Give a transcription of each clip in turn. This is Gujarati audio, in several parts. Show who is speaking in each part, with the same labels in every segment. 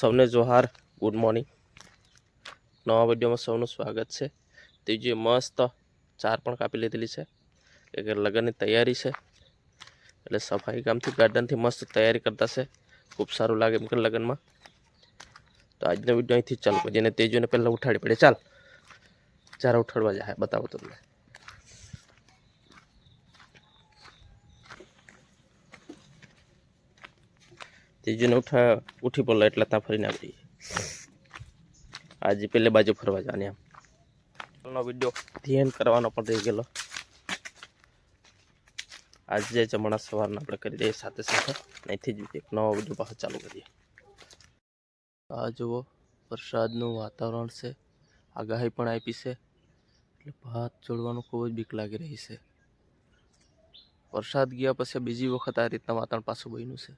Speaker 1: સૌને જોહાર. ગુડ મોર્નિંગ નવા વિડીયોમાં સૌનું સ્વાગત છે. ત્રીજી મસ્ત ચાર પણ કાપી લીધેલી છે. એક લગ્નની તૈયારી છે. એટલે સફાઈ કામથી ગાર્ડનથી મસ્ત તૈયારી કરતા છે. ખૂબ સારું લાગે એમ કે લગ્નમાં. તો આજનો વીડિયો અહીંથી ચાલુ કરીએ. તેજોને પહેલાં ઉઠાડી પડે. ચાલ. ચાર ઉઠાડવા જાય બતાવો તમને. તેજોને ઉઠા, ઉઠી પડલો એટલે ત્યાં ફરીને આવી આજે પેલે બાજુ ફરવા જવાની આમ વીડિયો ધ્યાન કરવાનો પણ રહી ગયેલો. આજે જમણા સવારના આપણે કરી દઈએ સાથે સાથે અહીંથી જ એક નવો વીડિયો પાછો ચાલુ કરીએ. આ જુઓ, વરસાદનું વાતાવરણ છે, આગાહી પણ આપી છે, એટલે ભાત જોડવાનું ખૂબ જ બીક લાગી રહી છે. વરસાદ ગયા પછી બીજી વખત આ રીતના વાતાવરણ પાછું બન્યું છે.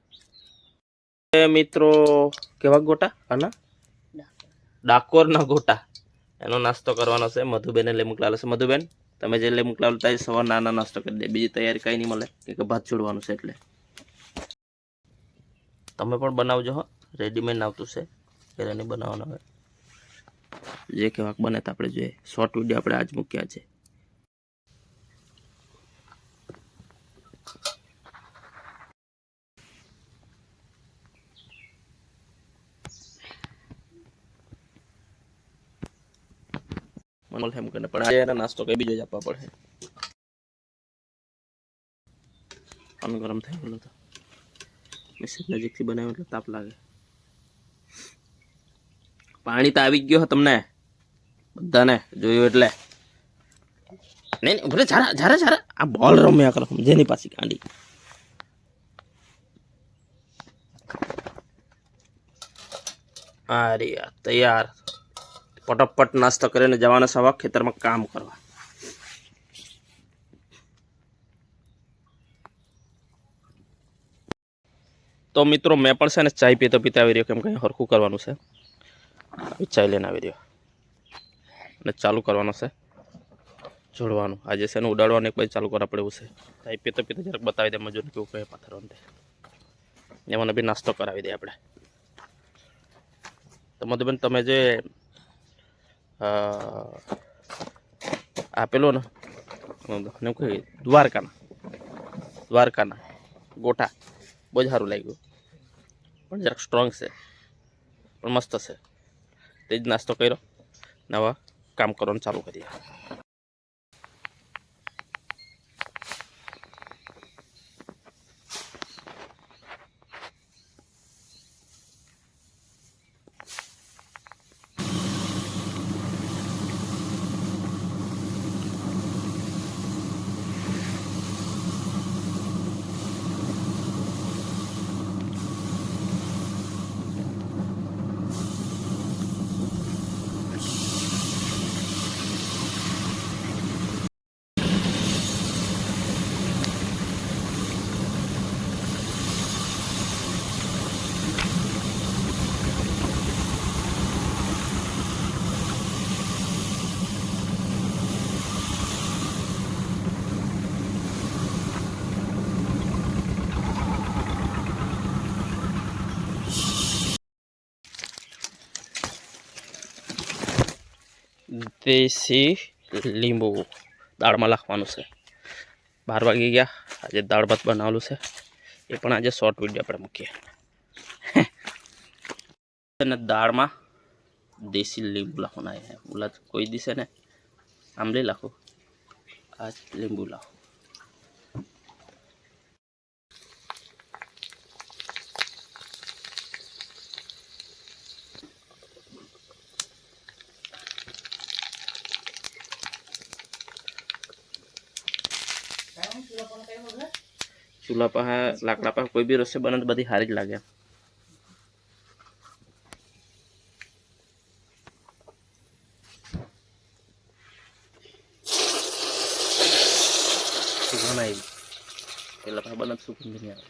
Speaker 1: મિત્રો, કેવા ગોટા? આના? ડાકોરના ગોટા. એનો નાસ્તો કરવાનો છે મધુબેને લઈ મોકલાવેલો છે. મધુબેન, તમે જે લઈ મોકલાવેલો ત્યાં સવાર નાના નાસ્તો કરી દે. બીજી તૈયારી કાંઈ નહીં મળે કે ભાત છોડવાનું છે એટલે. તમે પણ બનાવજો હો. રેડીમેડ આવતું છે. ઘરે બનાવવાનું હવે જે કેવાક બને તો આપણે જોઈએ. શોર્ટ વીડિયો આપણે આજ મૂક્યા છે. મને એમ કરીને પણ આજે એનો નાસ્તો કઈ બીજો જ આપવા પડે પાનું ગરમ થઈ ગયેલું તો મિસિસ નજીકથી બનાવ્યું એટલે તાપ લાગે પાણી તો આવી જ ગયો તમને બધાને જોયું એટલે નહીં નહીં ભલે જારા જારા જારા આ બોલ રમ્યા કરો જેની પાછી ગાંડી અરે યાર તૈયાર ફટાફટ નાસ્તો કરીને જવાના સવા ખેતરમાં કામ કરવા. તો મિત્રો, મેં પણ છે ને ચાય પીતો પીતા આવી રહ્યો, કેમ કંઈ હરખું કરવાનું છે. આવી લઈને આવી રહ્યો. અને ચાલુ કરવાનો છે. જોડવાનું. આજે છે ને ઉડાડવાનું, એક ચાલુ કરવા પડે એવું છે. ચાય પીતો પીતો જરાક બતાવી દે મજૂર કેવું કહે પાથરવાનું તે એમાં બી નાસ્તો કરાવી દે આપણે. તો મધુબેન, તમે જે આપેલો ને ને કઈ દ્વારકાના દ્વારકાના, ગોઠા, બહુ જ સારું લાગ્યું. પણ જરાક સ્ટ્રોંગ છે, પણ મસ્ત છે. તે જ નાસ્તો કર્યો નવા કામ કરવાનું ચાલુ કરીએ. દેશી લીંબુ, દાળમાં નાખવાનું છે. બાર વાગી ગયા. આજે દાળ ભાત બનાવેલું છે. એ પણ આજે શોર્ટ વીડિયો આપણે મૂકીએ. અને દાળમાં દેશી લીંબુ લાખવાના છે. બોલા કોઈ દિશે ને આંબલી લાખો. આ લીંબુ લાખો. ચૂલા પાસે લાકડા પાસે કોઈ બી રસોઈ બને તો બધી સારી જ લાગે. સુગંધ પેલા પાસે બને સુગંધ નહીં આવે.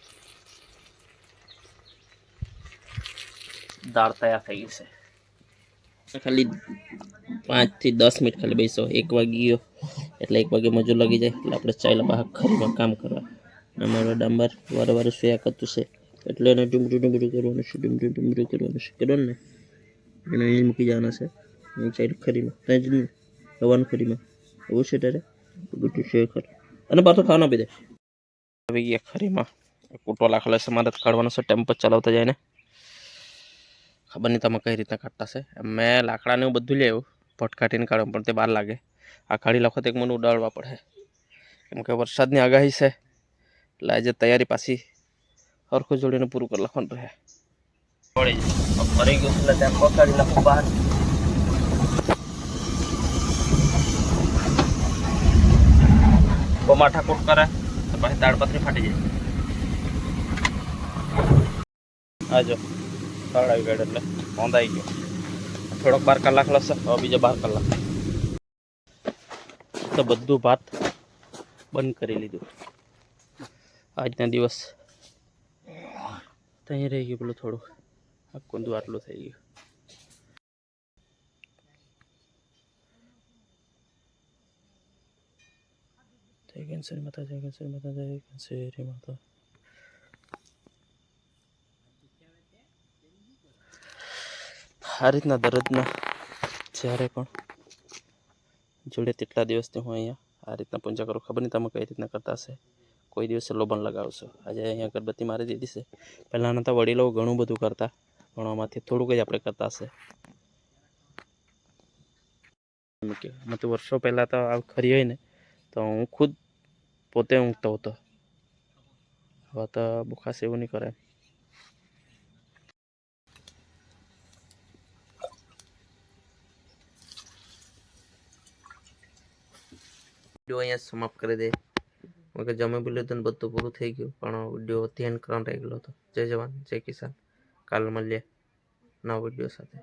Speaker 1: દાળ તૈયાર થઈ ગઈ ખાલી પાંચથી દસ મિનિટ ખાલી બેસો. એક વાગી ગયો એટલે એક વાગે મજૂર લાગી જાય, એટલે આપણે ચાલ્યા બહાર ખરીમાં કામ કરવા. અમારો ડાંબર વારે વારે સોયા કરતું છે, એટલે એને ડુમડું ડુમડું કરવાનું છે ડુમડું ડુમડું કરવાનું છે. કરો ને? એને અહીં મૂકી જવાના છે, હું સાઈડ ખરીમાં, ત્યાં જ હવાનું ખરીમાં. એવું છે ત્યારે? બધું છે ખર. અને પાછું ખાવાનું આપી દે. આવી ગયા ખરીમાં. કૂટો લાખેલો છે, મારે કાઢવાનો છે, ટેમ્પો ચલાવતા જાય ને. ખબર નહીં તમે કઈ રીતના કાઢતા છે. મેં લાકડાને એવું બધું લેવું આવ્યું ભટ કાઢીને કાઢવું પણ તે બાર લાગે. આ કાઢી લખો તો એક મને ઉડાડવા પડે. કેમ કે વરસાદની આગાહી છે, એટલે આજે તૈયારી પાછી હરખું જોડીને પૂરું કરી લખવાનું રહે. પડી. ફરી ગયું એટલે ત્યાં પકાડી લખું બહાર. બમાઠા કૂટ કરે? તો પછી દાળ પથરી ફાટી જાય. આજો તળ આવી ગયો એટલે નોંધાઈ ગયો. થોડોક બાર કલાક લશે હવે બીજા બાર કલાક. તો બધું ભાત બંધ કરી લીધું. આજના દિવસ ત્યાં રહી ગયું પેલું થોડું. આખું દુ આટલું થઈ ગયું. જય કેન્સર માતા, જય કેન્સર માતા, જય કેન્સર માતા. આ રીતના દરરોજના જ્યારે પણ જોડે તેટલા દિવસથી હું અહીંયા આ રીતના પૂજા કરું. ખબર નહીં તમે કઈ રીતના કરતા હશે. કોઈ દિવસે લોબન લગાવશો. આજે અહીંયા અગરબત્તી મારી દીધી છે. પહેલાંના તો વડીલો ઘણું બધું કરતા, પણ આમાંથી થોડુંક જ આપણે કરતા હશે. અમે તો વર્ષો પહેલાં તો આ ખરી હોય ને, તો હું ખુદ પોતે ઊંઘતો હતો. હવે તો બુખાસ એવું નહીં કરે વીડિયો અહીંયા સમાપ્ત કરી દે. કે જમી બી લીધું બધું પૂરું થઈ ગયું, પણ વીડિયો ધ્યાન કરવાનો રહી ગયો હતો. જય જવાન, જય કિસાન. કાલ મળીએ નવા વીડિયો સાથે.